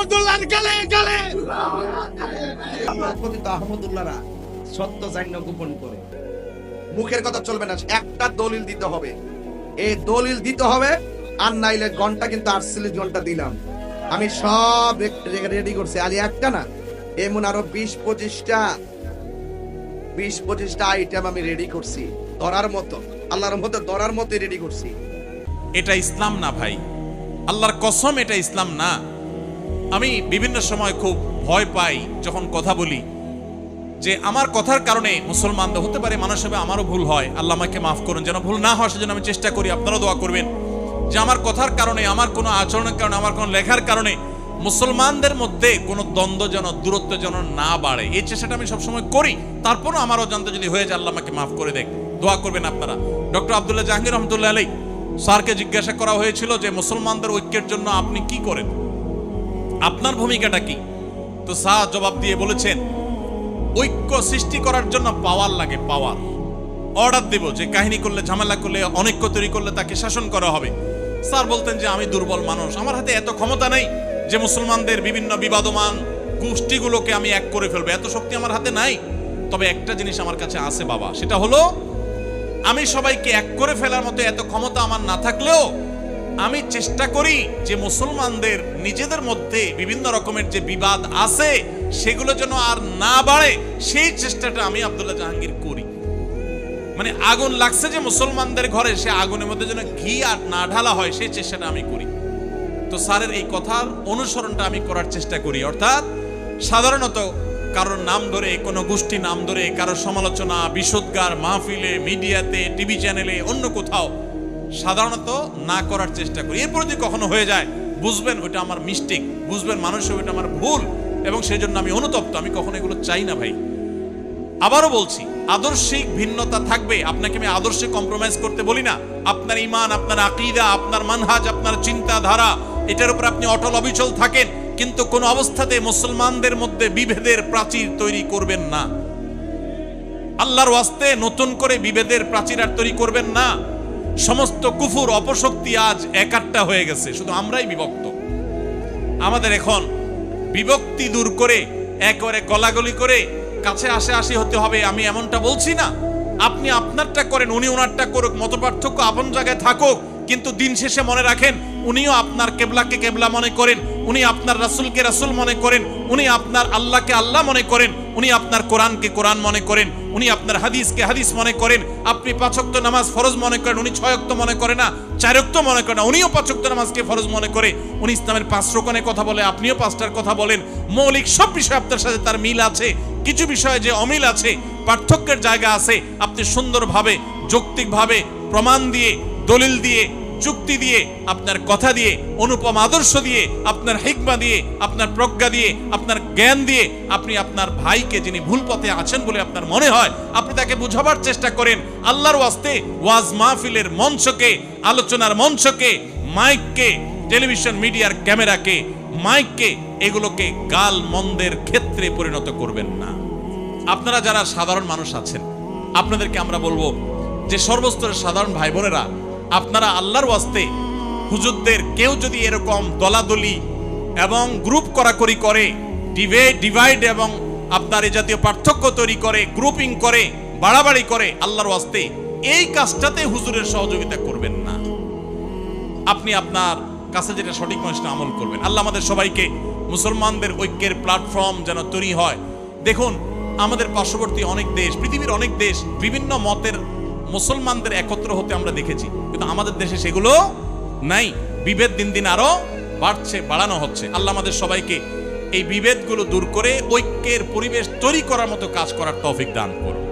আহমদুল্লাহর গালে গালে। কথিত আহমদুল্লাহরা সত্য জান্য গোপন করে। মুখের কথা চলবে না একটা দলিল দিতে হবে। এই দলিল দিতে হবে আর নাইলে ঘণ্টা কিন্তু আটচল্লিশ ঘণ্টা দিলাম। আমি সব রেডি করছি। আর একটা না এমন আরও বিশ পঁচিশটা বিশ পঁচিশটা আইটেম আমি রেডি করছি ধরার মতো। আল্লাহর মতো ধরার মতো রেডি করছি। এটা ইসলাম না ভাই। আল্লাহর কসম এটা ইসলাম না। আমি বিভিন্ন সময় খুব ভয় পাই যখন কথা বলি যে আমার কথার কারণে মুসলমানদের হতে পারে, মানুষ হবে আমারও ভুল হয়। আল্লাহ আমাকে মাফ করুন, যেন ভুল না হয় সেজন্য আমি চেষ্টা করি, আপনারাও দোয়া করবেন যে আমার কথার কারণে, আমার কোনো আচরণের কারণে, আমার কোনো লেখার কারণে মুসলমানদের মধ্যে কোনো দ্বন্দ্ব যেন, দূরত্ব যেন না বাড়ে। এই চেষ্টাটা আমি সবসময় করি। তারপরও আমারও জানতে যদি হয়ে যায়, আল্লাহ আমাকে মাফ করে দেখ। দোয়া করবেন আপনারা। ডক্টর আবদুল্লাহ জাহাঙ্গীর রহমতুল্লাহ আলী স্যারকে জিজ্ঞাসা করা হয়েছিল যে, মুসলমানদের ঐক্যের জন্য আপনি কি করেন? আপনার ভূমিকাটা কি? তো স্যার জবাব দিয়ে বলেছেন, ঐক্য সৃষ্টি করার জন্য পাওয়ার লাগে পাওয়ার। অর্ডার দেব যে কাহিনী করলে, ঝামেলা করলে, অনৈক্য তৈরি করলে তাকে শাসন করা হবে। স্যার বলতেন যে আমি দুর্বল মানুষ, আমার হাতে এত ক্ষমতা নেই যে মুসলমানদের বিভিন্ন বিবাদমান গোষ্ঠীগুলোকে আমি এক করে ফেলব। এত শক্তি আমার হাতে নাই। তবে একটা জিনিস আমার কাছে আছে বাবা, সেটা হলো, আমি সবাইকে এক করে ফেলার মতো এত ক্ষমতা আমার না থাকলেও আমি চেষ্টা করি যে মুসলমানদের নিজেদের মধ্যে বিভিন্ন রকমের যে বিবাদ আছে, সেগুলো যেন আর না বাড়ে, সেই চেষ্টাটা আমি আব্দুল্লাহ জাহাঙ্গীর করি। মানে আগুন লাগছে যে মুসলমানদের ঘরে, সে আগুনের মধ্যে যেন ঘি আর না ঢালা হয়, সেই চেষ্টাটা আমি করি। তো স্যারের এই কথার অনুসরণটা আমি করার চেষ্টা করি, অর্থাৎ সাধারণত কারোর নাম ধরে, কোনো গোষ্ঠী নাম ধরে, কারোর সমালোচনা, বিশোদ্গার, মাহফিলে, মিডিয়াতে, টিভি চ্যানেলে, অন্য কোথাও সাধারণত না করার চেষ্টা করি। এরপর যদি কখনো হয়ে যায়, বুঝবেন ওইটা আমার মিস্টেক বুঝবেন মানুষের ওইটা আমার ভুল, এবং সেই জন্য আমি অনুতপ্ত, আমি কখনো এগুলো চাই না ভাই। আবারও বলছি, আদর্শিক ভিন্নতা থাকবে, আপনাকে আমি আদর্শে কম্প্রোমাইজ করতে বলি না। আপনার ইমান আপনার আকিদা, আপনার মানহাজ, আপনার চিন্তাধারা, এটার উপর আপনি অটল অবিচল থাকেন, কিন্তু কোন অবস্থাতে মুসলমানদের মধ্যে বিভেদের প্রাচীর তৈরি করবেন না। আল্লাহর ওয়াস্তে নতুন করে বিভেদের প্রাচীর আর তৈরি করবেন না। সমস্ত কুফুর অপশক্তি আজ একাট্টা হয়ে গেছে। শুধু আমরাই বিভক্ত। আমাদের এখন বিভক্তি দূর করে, একবারে গলাগলি করে কাছে আসে আসি হতে হবে, আমি এমনটা বলছি না। আপনি আপনারটা করেন, উনি ওনারটা করুক মত পার্থক্য আপন জায়গায় থাকুক, কিন্তু দিন শেষে মনে রাখেন উনিও আপনার কেবলাকে কেবলা মনে করেন, উনি আপনার রাসুলকে রাসুল মনে করেন, উনি আপনার আল্লাহকে আল্লাহ মনে করেন, উনি আপনার কোরআনকে কোরআন মনে করেন, উনি আপনার হাদিসকে হাদিস মনে করেন, আপনি পাঁচক্ত নামাজ ফরজ মনে করেন, উনি ছয়ক্ত মনে করে না চারক্ত মনে করে না, উনিও পাঁচক্ত নামাজকে ফরজ মনে করে, উনি ইসলামের পাঁচ রোকনের কথা বলে, আপনিও পাঁচটার কথা বলেন, মৌলিক সব বিষয় আপনার সাথে তার মিল আছে, কিছু বিষয়ে যে অমিল আছে, পার্থক্যের জায়গা আছে, আপনি সুন্দরভাবে, যৌক্তিকভাবে প্রমাণ দিয়ে, দলিল দিয়ে যুক্তি দিয়ে, আপনার কথা দিয়ে, অনুপম আদর্শ দিয়ে, আপনার হিকমা দিয়ে, আপনার প্রজ্ঞা দিয়ে, আপনার জ্ঞান দিয়ে আপনি আপনার ভাইকে যিনি ভুল পথে আছেন বলে আপনার মনে হয়, আপনি তাকে বুঝাবার চেষ্টা করেন। আল্লাহর ওয়াস্তে ওয়াজ মাহফিলের মঞ্চকে, আলোচনার মঞ্চকে, মাইককে, টেলিভিশন মিডিয়ার ক্যামেরাকে, মাইককে, এগুলোকে গাল মন্দের ক্ষেত্রে পরিণত করবেন না। আপনারা যারা সাধারণ মানুষ আছেন, আপনাদেরকে আমরা বলব যে সর্বস্তরের সাধারণ ভাই বোনেরা আপনারা আল্লাহর ওয়াস্তে হুজুরদের কেউ যদি এরকম দলাদলি এবং গ্রুপ করাকরি করে ডিভাইড ডিভাইড এবং আপনার এই জাতীয় পার্থক্য তৈরি করে, গ্রুপিং করে, বাড়াবাড়ি করে আল্লাহর ওয়াস্তে, এই কাজটাতে হুজুরের সহযোগিতা করবেন না। আপনি আপনার কাছে যেটা সঠিক মানুষটা আমল করবেন। আল্লাহ আমাদের সবাইকে মুসলমানদের ঐক্যের প্ল্যাটফর্ম যেন তৈরি হয়। দেখুন, আমাদের পার্শ্ববর্তী অনেক দেশ, পৃথিবীর অনেক দেশ বিভিন্ন মতের মুসলমানদের একত্র হতে আমরা দেখেছি, কিন্তু আমাদের দেশে সেগুলো নাই। বিভেদ দিন দিন আরও বাড়ছে, বাড়ানো হচ্ছে। আল্লাহ আমাদের সবাইকে এই বিভেদগুলো দূর করে ঐক্যের পরিবেশ তৈরি করার মতো কাজ করার তৌফিক দান করুন।